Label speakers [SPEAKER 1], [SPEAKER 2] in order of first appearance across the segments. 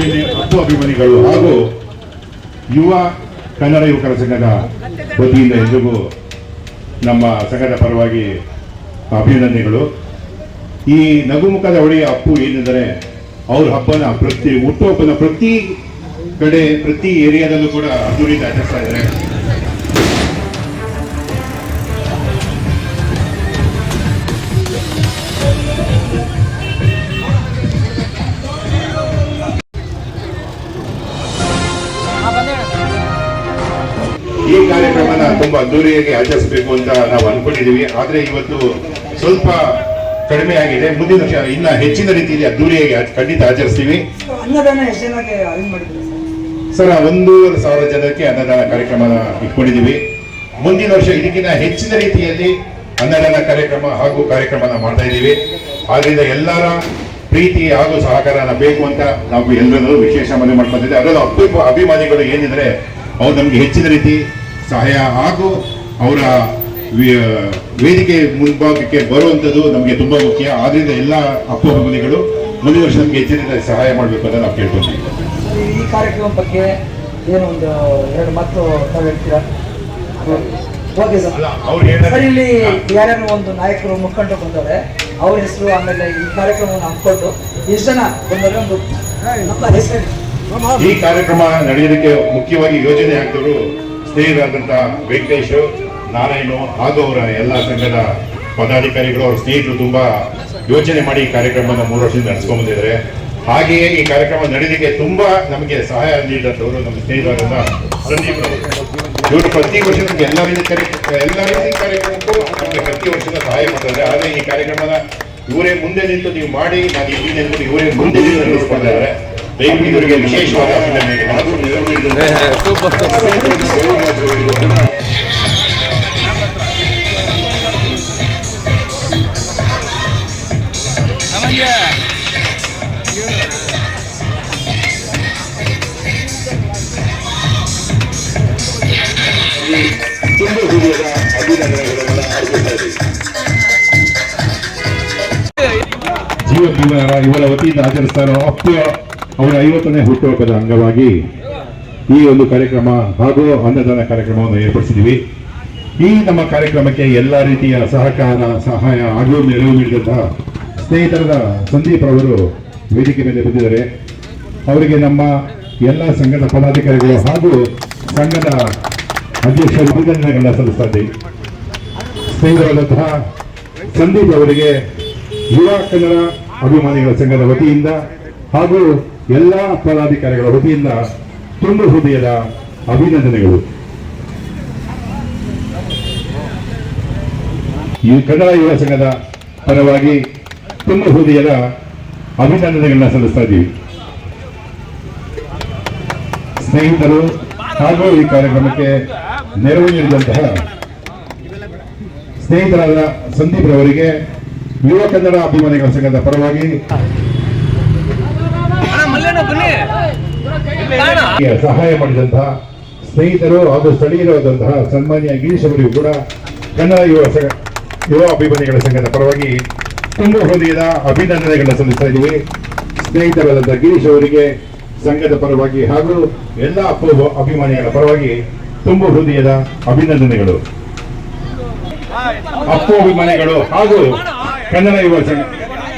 [SPEAKER 1] ಅಭಿನಯ ಅಪ್ಪು ಅಭಿಮಾನಿಗಳು ಹಾಗೂ ಯುವ ಕನ್ನಡ ಯುವಕರ ಸಂಘದ ವತಿಯಿಂದ ಎಲ್ರಿಗೂ ನಮ್ಮ ಸಂಘದ ಪರವಾಗಿ ಅಭಿನಂದನೆಗಳು. ಈ ನಗುಮುಖದ ಒಡೆಯ ಅಪ್ಪು ಏನೆಂದರೆ, ಅವ್ರ ಹಬ್ಬನ ಪ್ರತಿ, ಹುಟ್ಟುಹಬ್ಬನ ಪ್ರತಿ ಕಡೆ, ಪ್ರತಿ ಏರಿಯಾದಲ್ಲೂ ಕೂಡ ಅದ್ದೂರಿಯಿಂದ ಆಚರಿಸ್ತಾ ಇದ್ದಾರೆ. ತುಂಬಾ ಅದ್ದೂರಿಯಾಗಿ ಆಚರಿಸಬೇಕು ಅಂತ ನಾವು ಅನ್ಕೊಂಡಿದೀವಿ ಆದರೆ ಇವತ್ತು ಸ್ವಲ್ಪ ಕಡಿಮೆ ಆಗಿದೆ. ಮುಂದಿನ ವರ್ಷ ಇನ್ನ ಹೆಚ್ಚಿನ ರೀತಿಯಲ್ಲಿ ಅದ್ದೂರಿಯಾಗಿ ಖಂಡಿತ ಆಚರಿಸ್ತೀವಿ.
[SPEAKER 2] ಅನ್ನದಾನ ಎಷ್ಟು ಜನಕ್ಕೆ ಅರೇಂಜ್ ಮಾಡಿದ್ರಿ ಸರ್?
[SPEAKER 1] ಒಂದೂವರೆ ಸಾವಿರ ಜನಕ್ಕೆ ಅನ್ನದಾನ ಕಾರ್ಯಕ್ರಮ ಇಟ್ಕೊಂಡಿದ್ದೀವಿ. ಮುಂದಿನ ವರ್ಷ ಇದಕ್ಕಿಂತ ಹೆಚ್ಚಿನ ರೀತಿಯಲ್ಲಿ ಅನ್ನದಾನ ಕಾರ್ಯಕ್ರಮ ಹಾಗೂ ಕಾರ್ಯಕ್ರಮನ ಮಾಡ್ತಾ ಇದ್ದೀವಿ. ಆದ್ರಿಂದ ಎಲ್ಲರ ಪ್ರೀತಿ ಹಾಗೂ ಸಹಕಾರನ ಬೇಕು ಅಂತ ನಾವು ಎಲ್ಲರೂ ವಿಶೇಷ ಮನವಿ ಮಾಡ್ಕೊತಿದ್ದೀವಿ ಅದರಲ್ಲೂ ಅಭಿಮಾನಿಗಳು ಏನಿದ್ರೆ ಅವ್ರು ನಮ್ಗೆ ಹೆಚ್ಚಿನ ರೀತಿ ಸಹಾಯ ಹಾಗೂ ಅವರ ವೇದಿಕೆ ಮುಂಭಾಗಕ್ಕೆ ಬರುವಂಥದ್ದು ನಮಗೆ ತುಂಬಾ ಮುಖ್ಯ. ಆದ್ರಿಂದ ಎಲ್ಲ ಅಪ್ಪು ಅಭಿಮಾನಿಗಳು ಮುಂದಿನ ವರ್ಷ ನಮಗೆ ಹೆಚ್ಚಿನ ಸಹಾಯ ಮಾಡಬೇಕು ಅಂತ ನಾವು ಕೇಳ್ಕೊತೀವಿ.
[SPEAKER 2] ಈ ಕಾರ್ಯಕ್ರಮ ಬಗ್ಗೆ ಏನು ಒಂದು ಎರಡು ಮಾತು ತಾವು ಹೇಳ್ತೀರಾ? Okay sir. ಇಲ್ಲಿ ಯಾರ್ಯಾರು ಒಂದು ನಾಯಕರು ಮುಖಂಡರು ಬಂದವ್ರೆ ಅವ್ರ ಹೆಸರು ಆಮೇಲೆ ಈ ಕಾರ್ಯಕ್ರಮವನ್ನು ಹಾಕೊಂಡು ಎಷ್ಟು ಜನ ಬಂದವ್ರೆ ಒಂದು ನಮ್ಮ ಹೆಸರು
[SPEAKER 1] ಈ ಕಾರ್ಯಕ್ರಮ ನಡೆಯೋದಕ್ಕೆ ಮುಖ್ಯವಾಗಿ ಯೋಜನೆ ಹಾಕಿದವರು ಸ್ನೇಹಿತರಾದಂಥ ವೆಂಕಟೇಶ್, ನಾರಾಯಣು, ಹಾಗೂ ಅವರ ಎಲ್ಲ ಸಂಘದ ಪದಾಧಿಕಾರಿಗಳು, ಅವರ ಸ್ನೇಹಿತರು ತುಂಬಾ ಯೋಚನೆ ಮಾಡಿ ಈ ಕಾರ್ಯಕ್ರಮವನ್ನು ಮೂರು ವರ್ಷದಿಂದ ನಡೆಸ್ಕೊಂಡ್ ಬಂದಿದ್ದಾರೆ. ಹಾಗೆಯೇ ಈ ಕಾರ್ಯಕ್ರಮ ನಡೆದಿಕ್ಕೆ ತುಂಬಾ ನಮಗೆ ಸಹಾಯ ನೀಡಿದಂಥವರು ನಮ್ಮ ಸ್ನೇಹಿತರಾದಂಥ. ಇವರು ಪ್ರತಿ ವರ್ಷ ನಮಗೆ ಎಲ್ಲ ರೀತಿ ಕಾರ್ಯಕ್ರಮ ಎಲ್ಲ ರೀತಿ ಕಾರ್ಯಕ್ರಮಕ್ಕೂ ನಮಗೆ ಪ್ರತಿ ವರ್ಷದ ಸಹಾಯ ಮಾಡ್ತಾರೆ. ಆದರೆ ಈ ಕಾರ್ಯಕ್ರಮದ ಇವರೇ ಮುಂದೆ ನಿಂತು ನೀವು ಮಾಡಿ ನಾನು ನಿಂತು ಇವರೇ ಮುಂದೆ ನಿಂತು ನಡೆಸ್ಕೊಳ್ತಾ ಇದ್ದಾರೆ ದಯವಿಟ್ಟು ಇವರಿಗೆ ವಿಶೇಷವಾದ ಅಭಿನಂದನೆಗಳು ಹಾಗೂ ನೆರವೇರಿದಂಥ ತುಂಬ ಹೃದಯದ ಅಭಿನಂದನೆಗಳನ್ನು ಅರ್ಪಿಸ್ತಾ ಇದ್ದೀವಿ ಜೀವ ಜೀವನರ ಇವರ ವತಿಯಿಂದ ಆಚರಿಸ್ತಾ ಇರೋ ಅಪ್ಪು ಅವರ ಐವತ್ತನೇ ಹುಟ್ಟುಹಬ್ಬದ ಅಂಗವಾಗಿ ಈ ಒಂದು ಕಾರ್ಯಕ್ರಮ ಹಾಗೂ ಅನ್ನದಾನ ಕಾರ್ಯಕ್ರಮವನ್ನು ಏರ್ಪಡಿಸಿದ್ದೀವಿ. ಈ ನಮ್ಮ ಕಾರ್ಯಕ್ರಮಕ್ಕೆ ಎಲ್ಲ ರೀತಿಯ ಸಹಕಾರ, ಸಹಾಯ ಹಾಗೂ ನೆರವು ನೀಡಿದಂತಹ ಸ್ನೇಹಿತರಾದ ಸಂದೀಪ್ ಅವರು ವೇದಿಕೆ ಮೇಲೆ ಬಂದಿದ್ದಾರೆ. ಅವರಿಗೆ ನಮ್ಮ ಎಲ್ಲ ಸಂಘದ ಪದಾಧಿಕಾರಿಗಳು ಹಾಗೂ ಸಂಘದ ಅಧ್ಯಕ್ಷರು ಅಭಿನಂದನೆಗಳನ್ನ ಸಲ್ಲಿಸ್ತಾ ಇದ್ದೀವಿ. ಸ್ನೇಹಿತರಾದಂತಹ ಸಂದೀಪ್ ಅವರಿಗೆ ಯುವ ಕನ್ನಡ ಅಭಿಮಾನಿಗಳ ಸಂಘದ ವತಿಯಿಂದ ಹಾಗೂ ಎಲ್ಲ ಪದಾಧಿಕಾರಿಗಳ ವತಿಯಿಂದ ತುಂಬ ಹೃದಯದ ಅಭಿನಂದನೆಗಳು. ಈ ಕನ್ನಡ ಯುವ ಸಂಘದ ಪರವಾಗಿ ತುಂಬ ಹೃದಯದ ಅಭಿನಂದನೆಗಳನ್ನ ಸಲ್ಲಿಸ್ತಾ ಇದ್ದೀವಿ. ಸ್ನೇಹಿತರು ಹಾಗೂ ಈ ಕಾರ್ಯಕ್ರಮಕ್ಕೆ ನೆರವು ನೀಡಿದಂತಹ ಸ್ನೇಹಿತರಾದ ಸಂದೀಪ್ ರವರಿಗೆ ಯುವ ಕನ್ನಡ ಅಭಿಮಾನಿಗಳ ಸಂಘದ ಪರವಾಗಿ ಸಹಾಯ ಮಾಡಿದಂತಹ ಸ್ನೇಹಿತರು ಹಾಗೂ ಸ್ಥಳೀಯರಾದಂತಹ ಸನ್ಮಾನ್ಯ ಗಿರೀಶ್ ಅವರಿಗೂ ಕೂಡ ಕನ್ನಡ ಯುವ ಯುವ ಅಭಿಮಾನಿಗಳ ಸಂಘದ ಪರವಾಗಿ ತುಂಬ ಹೃದಯದ ಅಭಿನಂದನೆಗಳನ್ನು ಸಲ್ಲಿಸ್ತಾ ಇದ್ದೀವಿ. ಸ್ನೇಹಿತರಾದಂತಹ ಗಿರೀಶ್ ಅವರಿಗೆ ಸಂಘದ ಪರವಾಗಿ ಹಾಗೂ ಎಲ್ಲ ಅಪ್ಪ ಅಭಿಮಾನಿಗಳ ಪರವಾಗಿ ತುಂಬ ಹೃದಯದ ಅಭಿನಂದನೆಗಳು. ಅಪ್ಪು ಅಭಿಮಾನಿಗಳು ಹಾಗೂ ಕನ್ನಡ ಯುವ ಸಂಘ,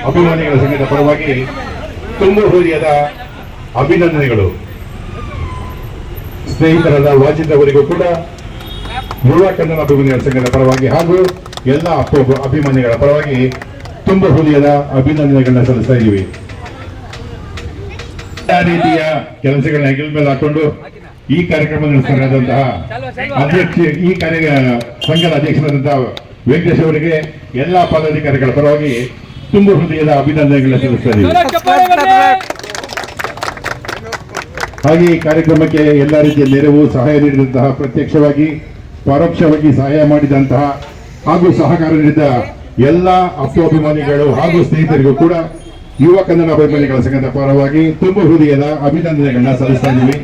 [SPEAKER 1] ಅಭಿಮಾನಿಗಳ ಸಂಘದ ಪರವಾಗಿ ತುಂಬ ಹೃದಯದ ಅಭಿನಂದನೆಗಳು. ಸ್ನೇಹಿತರಾದ ವಾಚಿತ ಅವರಿಗೂ ಕೂಡ ಯುವ ಕನ್ನಡ ಅಭಿಮಾನಿಗಳ ಸಂಘದ ಪರವಾಗಿ ಹಾಗೂ ಎಲ್ಲ ಅಭಿಮಾನಿಗಳ ಪರವಾಗಿ ತುಂಬ ಹೃದಯದ ಅಭಿನಂದನೆಗಳನ್ನ ಸಲ್ಲಿಸ್ತಾ ಇದ್ದೀವಿ. ರೀತಿಯ ಕೆಲಸಗಳನ್ನ ಹೆಗಲ ಮೇಲೆ ಹಾಕೊಂಡು ಈ ಕಾರ್ಯಕ್ರಮ ನಡೆಸಲಾದಂತಹ ಅಧ್ಯಕ್ಷ, ಈ ಕಾರ್ಯ, ಸಂಘದ ಅಧ್ಯಕ್ಷರಾದಂತಹ ವೆಂಕಟೇಶ್ ಅವರಿಗೆ ಎಲ್ಲ ಪದಾಧಿಕಾರಿಗಳ ಪರವಾಗಿ ತುಂಬ ಹೃದಯದ ಅಭಿನಂದನೆಗಳನ್ನ ಸಲ್ಲಿಸ್ತಾ ಇದ್ದೀವಿ. ಹಾಗೆ ಈ ಕಾರ್ಯಕ್ರಮಕ್ಕೆ ಎಲ್ಲ ರೀತಿಯ ನೆರವು, ಸಹಾಯ ನೀಡಿದಂತಹ ಪ್ರತ್ಯಕ್ಷವಾಗಿ, ಪರೋಕ್ಷವಾಗಿ ಸಹಾಯ ಮಾಡಿದಂತಹ ಹಾಗೂ ಸಹಕಾರ ನೀಡಿದ ಎಲ್ಲ ಅಪ್ಪಾಭಿಮಾನಿಗಳು ಹಾಗೂ ಸ್ನೇಹಿತರಿಗೂ ಕೂಡ ಯುವ ಕನ್ನಡ ಅಭಿಮಾನಿಗಳ ಸಂಘದ ಪರವಾಗಿ ತುಂಬ ಹೃದಯದ ಅಭಿನಂದನೆಗಳನ್ನ ಸಲ್ಲಿಸ್ತಾ ಇದ್ದೀವಿ